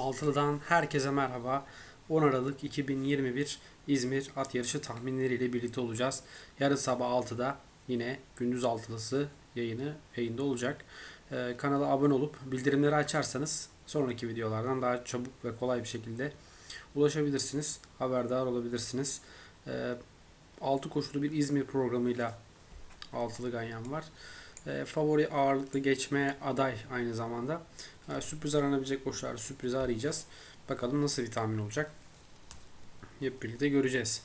Altılı'dan herkese merhaba. 10 Aralık 2021 İzmir at yarışı tahminleriyle birlikte olacağız. Yarın sabah 6'da yine gündüz altılısı yayını yayında olacak. Ee, kanala abone olup bildirimleri açarsanız sonraki videolardan daha çabuk ve kolay bir şekilde ulaşabilirsiniz. Haberdar olabilirsiniz. Ee, 6 koşulu bir İzmir programıyla altılı ganyan var. Ee, favori ağırlıklı geçmeye aday aynı zamanda. Ee, sürpriz aranabilecek koşuları sürprizi arayacağız. Bakalım nasıl bir tahmin olacak. Hep birlikte göreceğiz.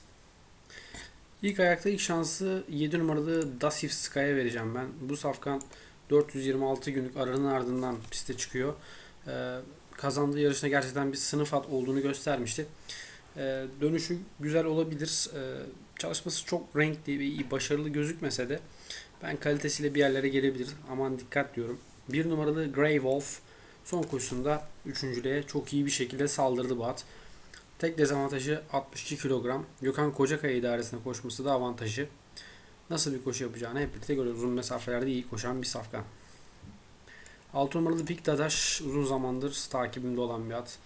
İlk ayakta ilk şansı 7 numaralı Dasif Sky'a vereceğim ben. Bu safkan 426 günlük aranın ardından piste çıkıyor. Ee, kazandığı yarışta gerçekten bir sınıf at olduğunu göstermişti. Ee, dönüşü güzel olabilir. Ee, çalışması çok renkli ve iyi, başarılı gözükmese de ben kalitesiyle bir yerlere gelebilir. Aman dikkat diyorum. Bir numaralı Grey Wolf son koşusunda üçüncülüğe çok iyi bir şekilde saldırdı bu at. Tek dezavantajı 62 kilogram. Gökhan Kocakaya idaresine koşması da avantajı. Nasıl bir koşu yapacağını hep birlikte görüyoruz. Uzun mesafelerde iyi koşan bir safkan. 6 numaralı Pik Dadaş uzun zamandır takibimde olan bir at.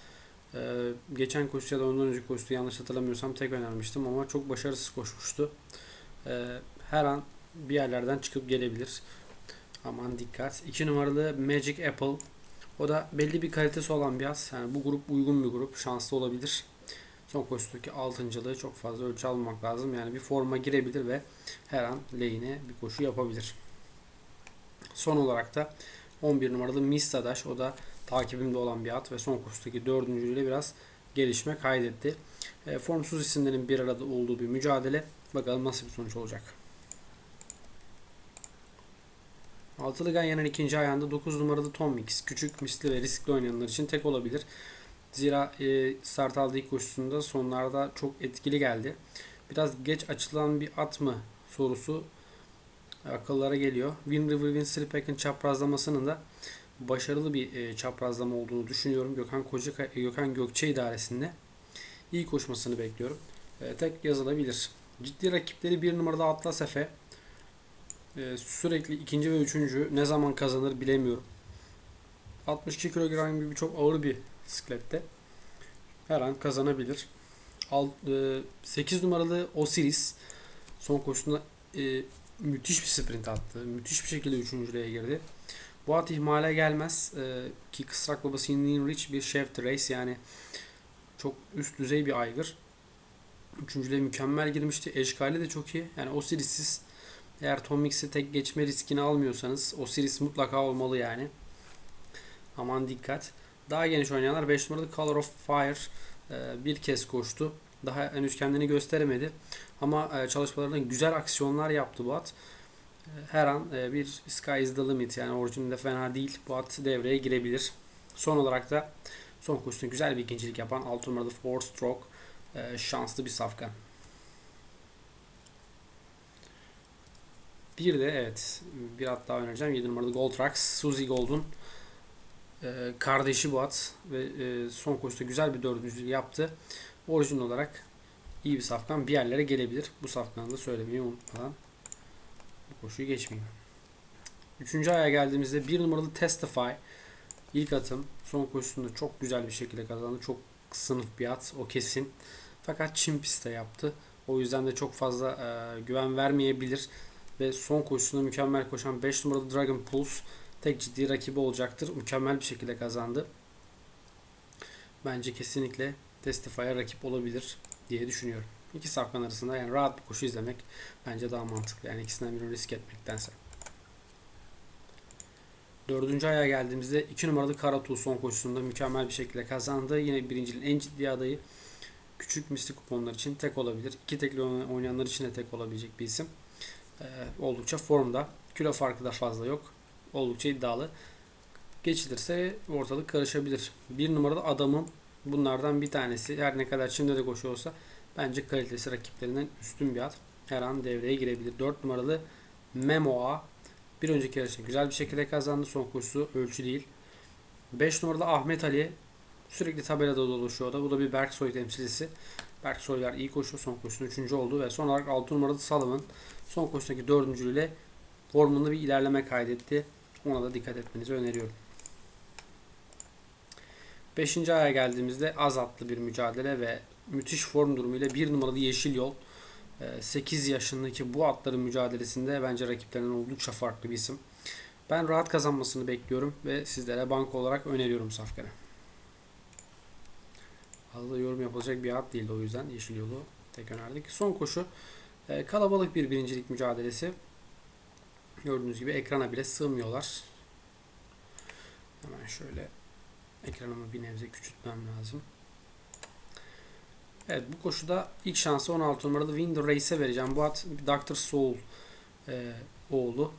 Ee, geçen koşu ya da ondan önceki koşuda yanlış hatırlamıyorsam tek önermiştim ama çok başarısız koşmuştu. Ee, her an bir yerlerden çıkıp gelebilir. Aman dikkat. 2 numaralı Magic Apple. O da belli bir kalitesi olan bir at. Yani bu grup uygun bir grup. Şanslı olabilir. Son koşudaki altıncılığı çok fazla ölçü almamak lazım. Yani bir forma girebilir ve her an lehine bir koşu yapabilir. Son olarak da 11 numaralı Mistadaş. O da takibimde olan bir at ve son koşudaki dördüncülüğüyle biraz gelişme kaydetti. E, formsuz isimlerin bir arada olduğu bir mücadele. Bakalım nasıl bir sonuç olacak. Altılı Ganyan'ın ikinci ayağında 9 numaralı Tom Mix. Küçük, misli ve riskli oynayanlar için tek olabilir. Zira e, start aldığı ilk koşusunda sonlarda çok etkili geldi. Biraz geç açılan bir at mı sorusu akıllara geliyor. Win River Win Slipback'in çaprazlamasının da başarılı bir e, çaprazlama olduğunu düşünüyorum. Gökhan Koca Gökhan Gökçe idaresinde iyi koşmasını bekliyorum. E, tek yazılabilir. Ciddi rakipleri bir numarada Atlas Efe. E, sürekli ikinci ve üçüncü ne zaman kazanır bilemiyorum. 62 kilogram gibi çok ağır bir bisiklette. Her an kazanabilir. Al, e, 8 numaralı Osiris son koşusunda e, müthiş bir sprint attı. Müthiş bir şekilde üçüncülüğe girdi. Bu at ihmale gelmez. E, ki kısrak babası Indian Rich bir chef race yani çok üst düzey bir aygır. Üçüncülüğe mükemmel girmişti. Eşkali de çok iyi. Yani Osiris'siz eğer Tom Mix'i tek geçme riskini almıyorsanız Osiris mutlaka olmalı yani. Aman dikkat. Daha geniş oynayanlar 5 numaralı Color of Fire e, bir kez koştu. Daha henüz kendini gösteremedi. Ama e, çalışmalarında güzel aksiyonlar yaptı bu at. E, her an bir Sky is the limit yani orijininde fena değil. Bu at devreye girebilir. Son olarak da son koşusunda güzel bir ikincilik yapan 6 numaralı Four Stroke şanslı bir safkan. Bir de evet bir at daha önereceğim. 7 numaralı Gold Suzy Gold'un e, kardeşi bu at ve e, son koşuda güzel bir dördüncülük yaptı. Orijin olarak iyi bir safkan bir yerlere gelebilir. Bu safkanı da söylemeyi unutmadan bu koşuyu geçmeyeyim. Üçüncü aya geldiğimizde bir numaralı Testify ilk atım son koşusunda çok güzel bir şekilde kazandı. Çok sınıf bir at o kesin. Fakat Çin pistte yaptı. O yüzden de çok fazla e, güven vermeyebilir. Ve son koşusunda mükemmel koşan 5 numaralı Dragon Pulse tek ciddi rakibi olacaktır. Mükemmel bir şekilde kazandı. Bence kesinlikle Testify'a rakip olabilir diye düşünüyorum. İki safkan arasında yani rahat bir koşu izlemek bence daha mantıklı. Yani ikisinden birini risk etmektense. Dördüncü aya geldiğimizde 2 numaralı Karatu son koşusunda mükemmel bir şekilde kazandı. Yine birinciliğin en ciddi adayı küçük misli kuponlar için tek olabilir. İki tekli oynayanlar için de tek olabilecek bir isim. Ee, oldukça formda. Kilo farkı da fazla yok oldukça iddialı. Geçilirse ortalık karışabilir. Bir numaralı adamım bunlardan bir tanesi. Her ne kadar şimdi de koşuyorsa bence kalitesi rakiplerinden üstün bir at. Her an devreye girebilir. 4 numaralı Memoa bir önceki yarışta güzel bir şekilde kazandı. Son koşusu ölçü değil. 5 numaralı Ahmet Ali sürekli tabelada dolaşıyor da. Bu da bir Berksoy temsilcisi. Berksoylar iyi koşuyor. Son koşusunda 3. oldu ve son olarak 6 numaralı Salomon son koşudaki 4. ile formunda bir ilerleme kaydetti. Ona da dikkat etmenizi öneriyorum. Beşinci aya geldiğimizde az atlı bir mücadele ve müthiş form durumuyla bir numaralı Yeşil Yol. 8 yaşındaki bu atların mücadelesinde bence rakiplerinden oldukça farklı bir isim. Ben rahat kazanmasını bekliyorum ve sizlere banko olarak öneriyorum Safkan'ı. Fazla yorum yapılacak bir at değildi o yüzden Yeşil Yolu tek önerdik. Son koşu e, kalabalık bir birincilik mücadelesi. Gördüğünüz gibi ekrana bile sığmıyorlar. Hemen şöyle ekranımı bir nebze küçültmem lazım. Evet bu koşuda ilk şansı 16 numaralı Wind Race'e vereceğim. Bu at Dr. Soul e, oğlu.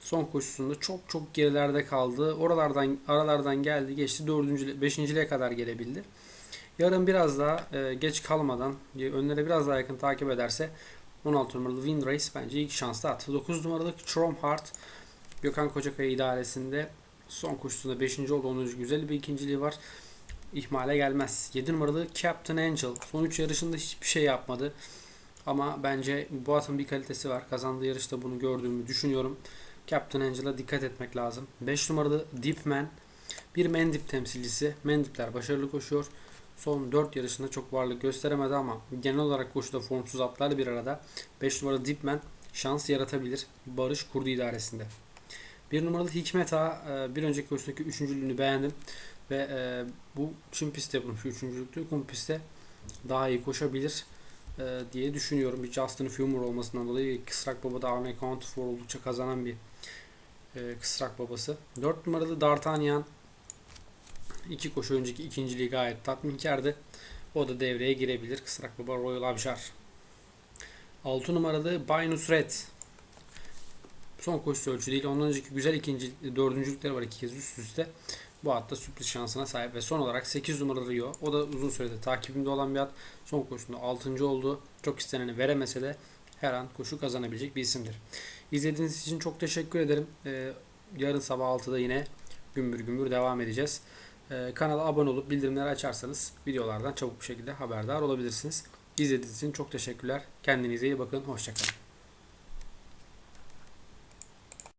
Son koşusunda çok çok gerilerde kaldı. Oralardan aralardan geldi geçti. 4. 5.liğe kadar gelebildi. Yarın biraz daha e, geç kalmadan önlere biraz daha yakın takip ederse 16 numaralı Wind Race bence ilk şanslı at. 9 numaralı Strom Heart Gökhan Kocakaya idaresinde son koşusunda 5. oldu. Onun güzel bir ikinciliği var. İhmale gelmez. 7 numaralı Captain Angel. Son 3 yarışında hiçbir şey yapmadı. Ama bence bu atın bir kalitesi var. Kazandığı yarışta bunu gördüğümü düşünüyorum. Captain Angel'a dikkat etmek lazım. 5 numaralı Deep Man. Bir Mendip temsilcisi. Mendipler başarılı koşuyor. Son 4 yarışında çok varlık gösteremedi ama genel olarak koşuda formsuz atlarla bir arada 5 numaralı Dipman şans yaratabilir Barış Kurdu idaresinde. 1 numaralı Hikmet Ağa e, bir önceki koşudaki üçüncülüğünü beğendim ve e, bu çim pistte yapılmış üçüncülüktü. Kum pistte daha iyi koşabilir e, diye düşünüyorum. Bir Justin Fumer olmasından dolayı Kısrak Baba da Arne Count oldukça kazanan bir Kısrak babası. 4 numaralı D'Artagnan İki koşu önceki ikinciliği gayet tatminkardı. O da devreye girebilir. Kısrak Baba Royal Abjar. 6 numaralı Bay Nusret. Son koşusu ölçü değil. Ondan önceki güzel ikinci, dördüncülükleri var iki kez üst üste. Bu hatta sürpriz şansına sahip ve son olarak 8 numaralı Rio. O da uzun süredir takibimde olan bir at. Son koşusunda 6. oldu. Çok isteneni veremese de her an koşu kazanabilecek bir isimdir. İzlediğiniz için çok teşekkür ederim. Ee, yarın sabah 6'da yine gümbür gümbür devam edeceğiz. Ee, kanala abone olup bildirimleri açarsanız videolardan çabuk bir şekilde haberdar olabilirsiniz. İzlediğiniz için çok teşekkürler. Kendinize iyi bakın. Hoşçakalın.